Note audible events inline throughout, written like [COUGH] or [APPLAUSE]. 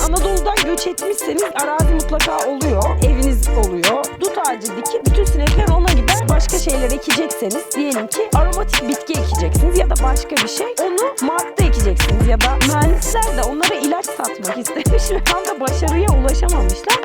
Anadolu'dan göç etmişseniz arazi mutlaka oluyor. Eviniz oluyor. Dut ağacı dikin. Bütün sinekler ona gider. Başka şeyler ekecekseniz diyelim ki aromatik bitki ekeceksiniz ya da başka bir şey. Onu Mart'ta ekeceksiniz ya da mühendisler de onlara ilaç satmak istemiş ve tam da başarıya ulaşamamışlar.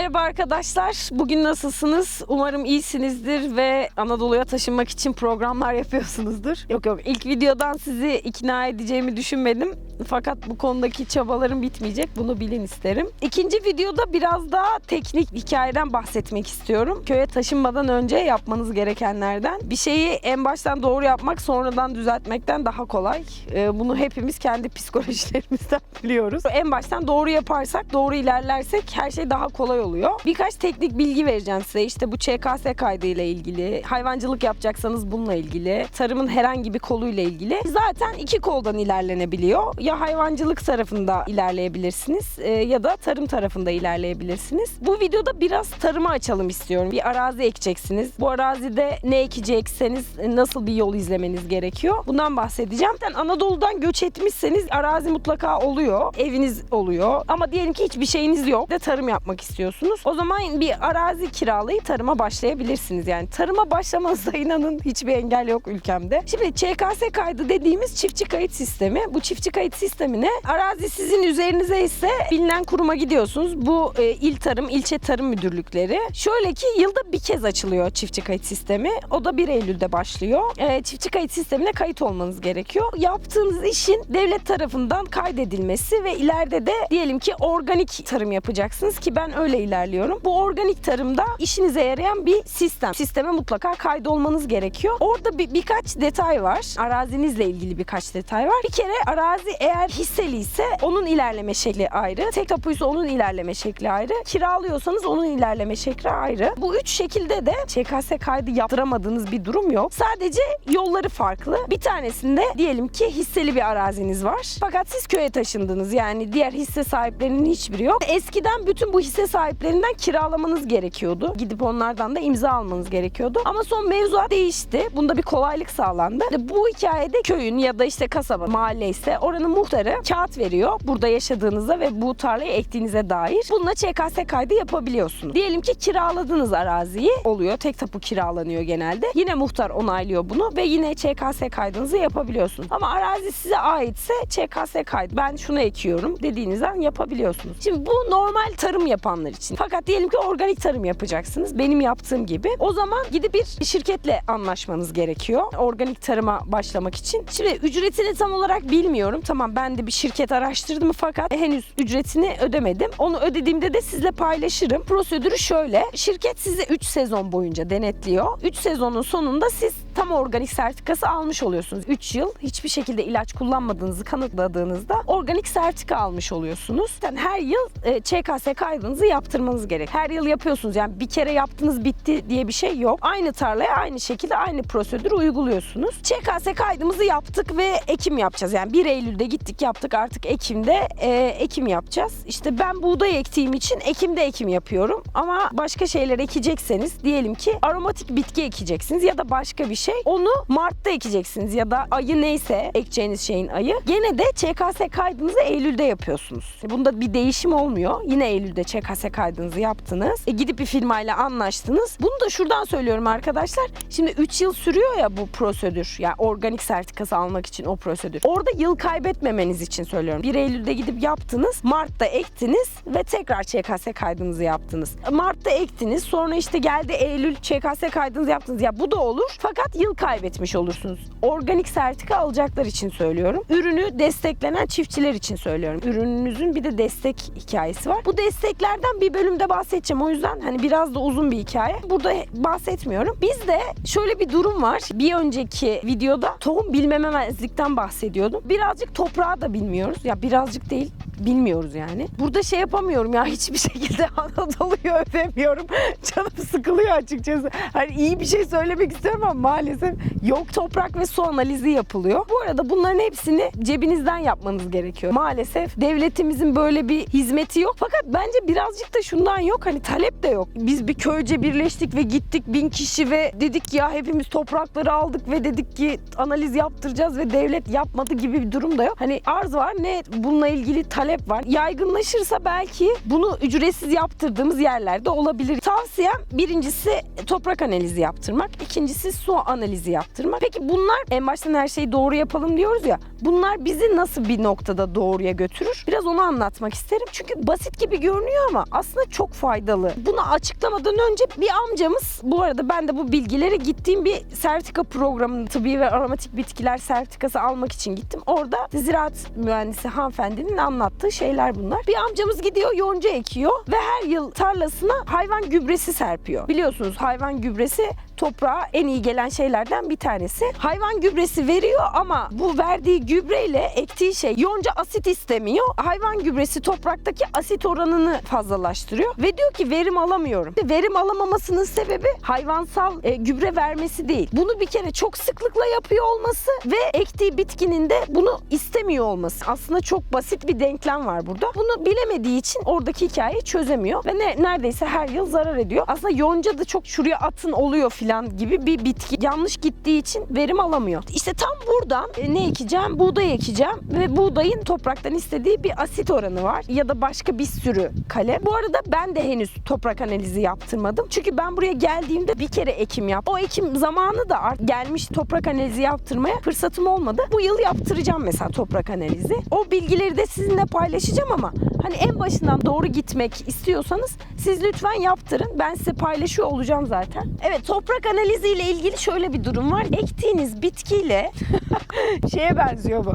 Merhaba arkadaşlar. Bugün nasılsınız? Umarım iyisinizdir ve Anadolu'ya taşınmak için programlar [LAUGHS] yapıyorsunuzdur. Yok yok ilk videodan sizi ikna edeceğimi düşünmedim. Fakat bu konudaki çabalarım bitmeyecek. Bunu bilin isterim. İkinci videoda biraz daha teknik hikayeden bahsetmek istiyorum. Köye taşınmadan önce yapmanız gerekenlerden. Bir şeyi en baştan doğru yapmak sonradan düzeltmekten daha kolay. Ee, Bunu hepimiz kendi psikolojilerimizden [LAUGHS] biliyoruz. En baştan doğru yaparsak, doğru ilerlersek her şey daha kolay oluyor. Birkaç teknik bilgi vereceğim size. İşte bu ÇKS kaydı ile ilgili, hayvancılık yapacaksanız bununla ilgili, tarımın herhangi bir koluyla ilgili. Zaten iki koldan ilerlenebiliyor. Ya hayvancılık tarafında ilerleyebilirsiniz e, ya da tarım tarafında ilerleyebilirsiniz. Bu videoda biraz tarıma açalım istiyorum. Bir arazi ekeceksiniz. Bu arazide ne ekecekseniz e, nasıl bir yol izlemeniz gerekiyor. Bundan bahsedeceğim. Zaten Anadolu'dan göç etmişseniz arazi mutlaka oluyor. Eviniz oluyor. Ama diyelim ki hiçbir şeyiniz yok ve tarım yapmak istiyorsunuz. O zaman bir arazi kiralayıp tarıma başlayabilirsiniz. Yani tarıma başlamanıza [LAUGHS] inanın hiçbir engel yok ülkemde. Şimdi ÇKS kaydı dediğimiz çiftçi kayıt sistemi. Bu çiftçi kayıt sistemine arazi sizin üzerinize ise bilinen kuruma gidiyorsunuz. Bu e, il tarım, ilçe tarım müdürlükleri. Şöyle ki yılda bir kez açılıyor çiftçi kayıt sistemi. O da 1 Eylül'de başlıyor. E, çiftçi kayıt sistemine kayıt olmanız gerekiyor. Yaptığınız işin devlet tarafından kaydedilmesi ve ileride de diyelim ki organik tarım yapacaksınız ki ben öyle ilerliyorum. Bu organik tarımda işinize yarayan bir sistem. Sisteme mutlaka kaydolmanız gerekiyor. Orada bir, birkaç detay var. Arazinizle ilgili birkaç detay var. Bir kere arazi eğer hisseli ise onun ilerleme şekli ayrı. Tek tapuysa onun ilerleme şekli ayrı. Kiralıyorsanız onun ilerleme şekli ayrı. Bu üç şekilde de ÇKS kaydı yaptıramadığınız bir durum yok. Sadece yolları farklı. Bir tanesinde diyelim ki hisseli bir araziniz var. Fakat siz köye taşındınız. Yani diğer hisse sahiplerinin hiçbiri yok. Eskiden bütün bu hisse sahiplerinden kiralamanız gerekiyordu. Gidip onlardan da imza almanız gerekiyordu. Ama son mevzuat değişti. Bunda bir kolaylık sağlandı. Bu hikayede köyün ya da işte kasaba, mahalle ise oranın muhtarı kağıt veriyor. Burada yaşadığınıza ve bu tarlayı ektiğinize dair. Bununla ÇKS kaydı yapabiliyorsunuz. Diyelim ki kiraladınız araziyi. Oluyor. Tek tapu kiralanıyor genelde. Yine muhtar onaylıyor bunu ve yine ÇKS kaydınızı yapabiliyorsunuz. Ama arazi size aitse ÇKS kaydı. Ben şunu ekiyorum dediğiniz an yapabiliyorsunuz. Şimdi bu normal tarım yapanlar için. Fakat diyelim ki organik tarım yapacaksınız. Benim yaptığım gibi. O zaman gidip bir şirketle anlaşmanız gerekiyor. Organik tarıma başlamak için. Şimdi ücretini tam olarak bilmiyorum. Tamam ben de bir şirket araştırdım fakat henüz ücretini ödemedim. Onu ödediğimde de sizle paylaşırım. Prosedürü şöyle. Şirket size 3 sezon boyunca denetliyor. 3 sezonun sonunda siz tam organik sertifikası almış oluyorsunuz. 3 yıl hiçbir şekilde ilaç kullanmadığınızı kanıtladığınızda organik sertifika almış oluyorsunuz. Yani her yıl e, ÇKS kaydınızı yaptırmanız gerek. Her yıl yapıyorsunuz. Yani bir kere yaptınız bitti diye bir şey yok. Aynı tarlaya aynı şekilde aynı prosedürü uyguluyorsunuz. ÇKS kaydımızı yaptık ve ekim yapacağız. Yani 1 Eylül'de gittik yaptık artık Ekim'de e, ekim yapacağız. İşte ben buğday ektiğim için Ekim'de ekim yapıyorum. Ama başka şeyler ekecekseniz diyelim ki aromatik bitki ekeceksiniz ya da başka bir şey. Onu Mart'ta ekeceksiniz ya da ayı neyse ekeceğiniz şeyin ayı. Gene de ÇKS kaydınızı Eylül'de yapıyorsunuz. Bunda bir değişim olmuyor. Yine Eylül'de ÇKS kaydınızı yaptınız. E, gidip bir firmayla anlaştınız. Bunu da şuradan söylüyorum arkadaşlar. Şimdi 3 yıl sürüyor ya bu prosedür. Yani organik sertifikası almak için o prosedür. Orada yıl kaybetmemeniz için söylüyorum. 1 Eylül'de gidip yaptınız. Mart'ta ektiniz ve tekrar ÇKS kaydınızı yaptınız. Mart'ta ektiniz. Sonra işte geldi Eylül ÇKS kaydınızı yaptınız. Ya bu da olur. Fakat yıl kaybetmiş olursunuz. Organik sertifika alacaklar için söylüyorum. Ürünü desteklenen çiftçiler için söylüyorum. Ürününüzün bir de destek hikayesi var. Bu desteklerden bir bölümde bahsedeceğim. O yüzden hani biraz da uzun bir hikaye. Burada bahsetmiyorum. Bizde şöyle bir durum var. Bir önceki videoda tohum bilmemezlikten bahsediyordum. Birazcık toprağı da bilmiyoruz. Ya birazcık değil bilmiyoruz yani. Burada şey yapamıyorum ya [LAUGHS] hiçbir şekilde Anadolu'yu övemiyorum. [LAUGHS] Canım sıkılıyor açıkçası. Hani iyi bir şey söylemek istiyorum ama maalesef yok toprak ve su analizi yapılıyor. Bu arada bunların hepsini cebinizden yapmanız gerekiyor. Maalesef devletimizin böyle bir hizmeti yok. Fakat bence birazcık da şundan yok. Hani talep de yok. Biz bir köyce birleştik ve gittik bin kişi ve dedik ya hepimiz toprakları aldık ve dedik ki analiz yaptıracağız ve devlet yapmadı gibi bir durum da yok. Hani arz var ne bununla ilgili talep var. Yaygınlaşırsa belki bunu ücretsiz yaptırdığımız yerlerde olabilir. Tavsiyem birincisi toprak analizi yaptırmak. ikincisi su analizi yaptırmak. Peki bunlar en baştan her şeyi doğru yapalım diyoruz ya. Bunlar bizi nasıl bir noktada doğruya götürür? Biraz onu anlatmak isterim. Çünkü basit gibi görünüyor ama aslında çok faydalı. Bunu açıklamadan önce bir amcamız bu arada ben de bu bilgileri gittiğim bir sertifika programının tıbbi ve aromatik bitkiler sertifikası almak için gittim. Orada ziraat mühendisi hanımefendinin anlattığı şeyler bunlar. Bir amcamız gidiyor yonca ekiyor ve her yıl tarlasına hayvan gübresi serpiyor. Biliyorsunuz hayvan gübresi toprağa en iyi gelen şeylerden bir tanesi. Hayvan gübresi veriyor ama bu verdiği gübreyle ektiği şey yonca asit istemiyor. Hayvan gübresi topraktaki asit oranını fazlalaştırıyor ve diyor ki verim alamıyorum. Verim alamamasının sebebi hayvansal e, gübre vermesi değil. Bunu bir kere çok sıklıkla yapıyor olması ve ektiği bitkinin de bunu istemiyor olması. Aslında çok basit bir denklem var burada. Bunu bilemediği için oradaki hikayeyi çözemiyor ve ne, neredeyse her yıl zarar ediyor. Aslında yonca da çok şuraya atın oluyor filan gibi bir bitki. Yanlış gittiği için verim alamıyor. İşte tam buradan e, ne ekeceğim? Buğday ekeceğim ve buğdayın topraktan istediği bir asit oranı var ya da başka bir sürü kalem. Bu arada ben de henüz toprak analizi yaptırmadım. Çünkü ben buraya geldiğimde bir kere ekim yaptım. O ekim zamanı da art gelmiş toprak analizi yaptırmaya fırsatım olmadı. Bu yıl yaptıracağım mesela toprak analizi. O bilgileri de sizinle paylaşacağım ama hani en başından doğru gitmek istiyorsanız siz lütfen yaptırın. Ben size paylaşıyor olacağım zaten. Evet toprak analizi ile ilgili şöyle bir durum var. Ektiğiniz bitkiyle [LAUGHS] şeye benziyor bu.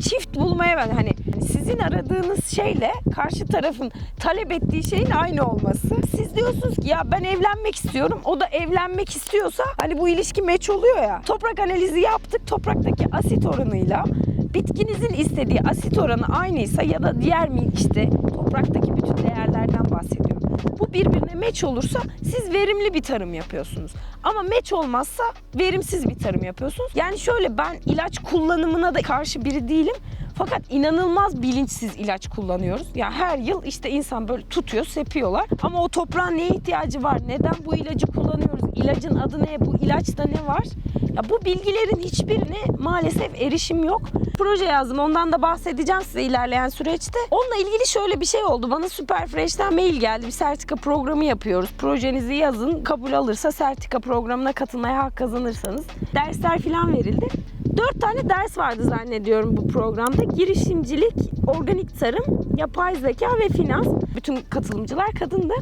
Çift bulmaya ben hani sizin aradığınız şeyle karşı tarafın talep ettiği şeyin aynı olması. Siz diyorsunuz ki ya ben evlenmek istiyorum. O da evlenmek istiyorsa hani bu ilişki meç oluyor ya. Toprak analizi yaptık. Topraktaki asit oranıyla bitkinizin istediği asit oranı aynıysa ya da diğer işte topraktaki bütün değerlerden bahsediyorum. Birbirine meç olursa siz verimli bir tarım yapıyorsunuz. Ama meç olmazsa verimsiz bir tarım yapıyorsunuz. Yani şöyle ben ilaç kullanımına da karşı biri değilim. Fakat inanılmaz bilinçsiz ilaç kullanıyoruz. Yani her yıl işte insan böyle tutuyor, sepiyorlar. Ama o toprağın neye ihtiyacı var? Neden bu ilacı kullanıyoruz? İlacın adı ne? Bu ilaçta ne var? Ya bu bilgilerin hiçbirine maalesef erişim yok. Proje yazdım. Ondan da bahsedeceğim size ilerleyen süreçte. Onunla ilgili şöyle bir şey oldu. Bana Superfresh'ten mail geldi. Bir sertifika programı yapıyoruz. Projenizi yazın. Kabul alırsa sertifika programına katılmaya hak kazanırsanız. Dersler falan verildi. Dört tane ders vardı zannediyorum bu programda. Girişimcilik, organik tarım, yapay zeka ve finans. Bütün katılımcılar kadındı.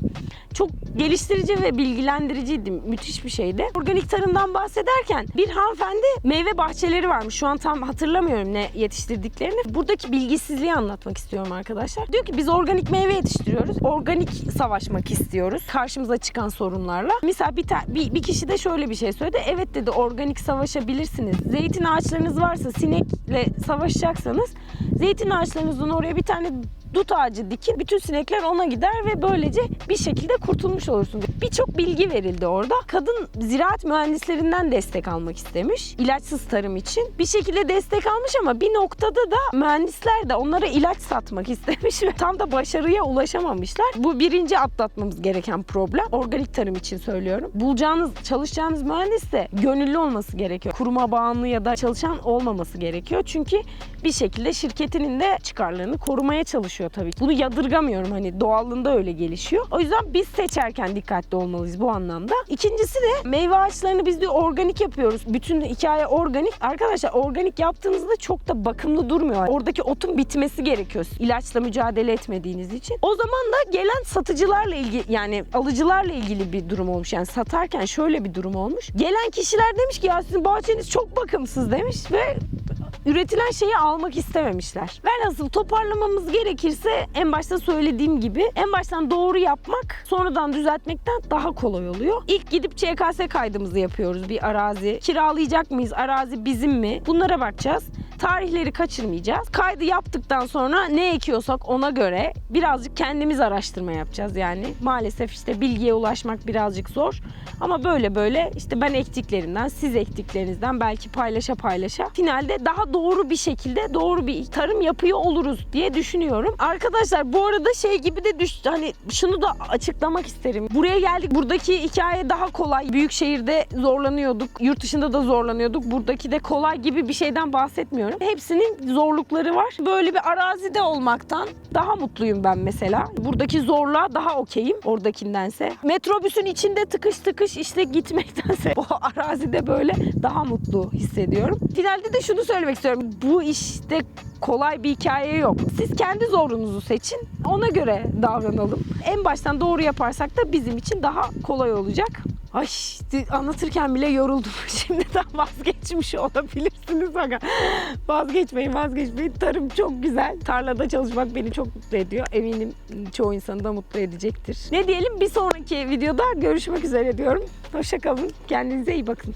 Çok geliştirici ve bilgilendiriciydi. Müthiş bir şeydi. Organik tarımdan bahsederken bir hanımefendi meyve bahçeleri varmış. Şu an tam hatırlamıyorum ne yetiştirdiklerini. Buradaki bilgisizliği anlatmak istiyorum arkadaşlar. Diyor ki biz organik meyve yetiştiriyoruz. Organik savaşmak istiyoruz. Karşımıza çıkan sorunlarla. Mesela bir, bir, bir kişi de şöyle bir şey söyledi. Evet dedi organik savaşabilirsiniz. Zeytin ağaçlarınız varsa sinekle savaşacaksanız zeytin ağaçlarınızın oraya bir tane dut ağacı dikin. Bütün sinekler ona gider ve böylece bir şekilde kurtulmuş olursun. Birçok bilgi verildi orada. Kadın ziraat mühendislerinden destek almak istemiş. ilaçsız tarım için. Bir şekilde destek almış ama bir noktada da mühendisler de onlara ilaç satmak [LAUGHS] istemiş ve tam da başarıya ulaşamamışlar. Bu birinci atlatmamız gereken problem. Organik tarım için söylüyorum. Bulacağınız, çalışacağınız mühendis de gönüllü olması gerekiyor. Kuruma bağımlı ya da çalışan olmaması gerekiyor. Çünkü bir şekilde şirketinin de çıkarlarını korumaya çalışıyor tabii. Bunu yadırgamıyorum hani doğallığında öyle gelişiyor. O yüzden biz seçerken dikkatli olmalıyız bu anlamda. İkincisi de meyve ağaçlarını biz diyor organik yapıyoruz. Bütün hikaye organik. Arkadaşlar organik yaptığınızda çok da bakımlı durmuyor. Oradaki otun bitmesi gerekiyor. İlaçla mücadele etmediğiniz için. O zaman da gelen satıcılarla ilgili yani alıcılarla ilgili bir durum olmuş. Yani satarken şöyle bir durum olmuş. Gelen kişiler demiş ki ya sizin bahçeniz çok bakımsız demiş ve üretilen şeyi almak istememişler. Velhasıl toparlamamız gerekirse en başta söylediğim gibi en baştan doğru yapmak sonradan düzeltmekten daha kolay oluyor. İlk gidip ÇKS kaydımızı yapıyoruz bir arazi. Kiralayacak mıyız? Arazi bizim mi? Bunlara bakacağız. Tarihleri kaçırmayacağız. Kaydı yaptıktan sonra ne ekiyorsak ona göre birazcık kendimiz araştırma yapacağız yani. Maalesef işte bilgiye ulaşmak birazcık zor. Ama böyle böyle işte ben ektiklerimden, siz ektiklerinizden belki paylaşa paylaşa finalde daha doğru bir şekilde doğru bir tarım yapıyor oluruz diye düşünüyorum. Arkadaşlar bu arada şey gibi de düş hani şunu da açıklamak isterim. Buraya geldik. Buradaki hikaye daha kolay. Büyük şehirde zorlanıyorduk. Yurt dışında da zorlanıyorduk. Buradaki de kolay gibi bir şeyden bahsetmiyorum. Hepsinin zorlukları var. Böyle bir arazide olmaktan daha mutluyum ben mesela. Buradaki zorluğa daha okeyim oradakindense. Metrobüsün içinde tıkış tıkış işte gitmektense [LAUGHS] o arazide böyle daha mutlu hissediyorum. Finalde de şunu söylemek istiyorum. Bu işte kolay bir hikaye yok. Siz kendi zorunuzu seçin. Ona göre davranalım. En baştan doğru yaparsak da bizim için daha kolay olacak. Ay anlatırken bile yoruldum. [LAUGHS] Şimdiden vazgeçmiş olabilirsiniz aga. Vazgeçmeyin vazgeçmeyin. Tarım çok güzel. Tarlada çalışmak beni çok mutlu ediyor. Eminim çoğu insanı da mutlu edecektir. Ne diyelim bir sonraki videoda görüşmek üzere diyorum. Hoşçakalın. Kendinize iyi bakın.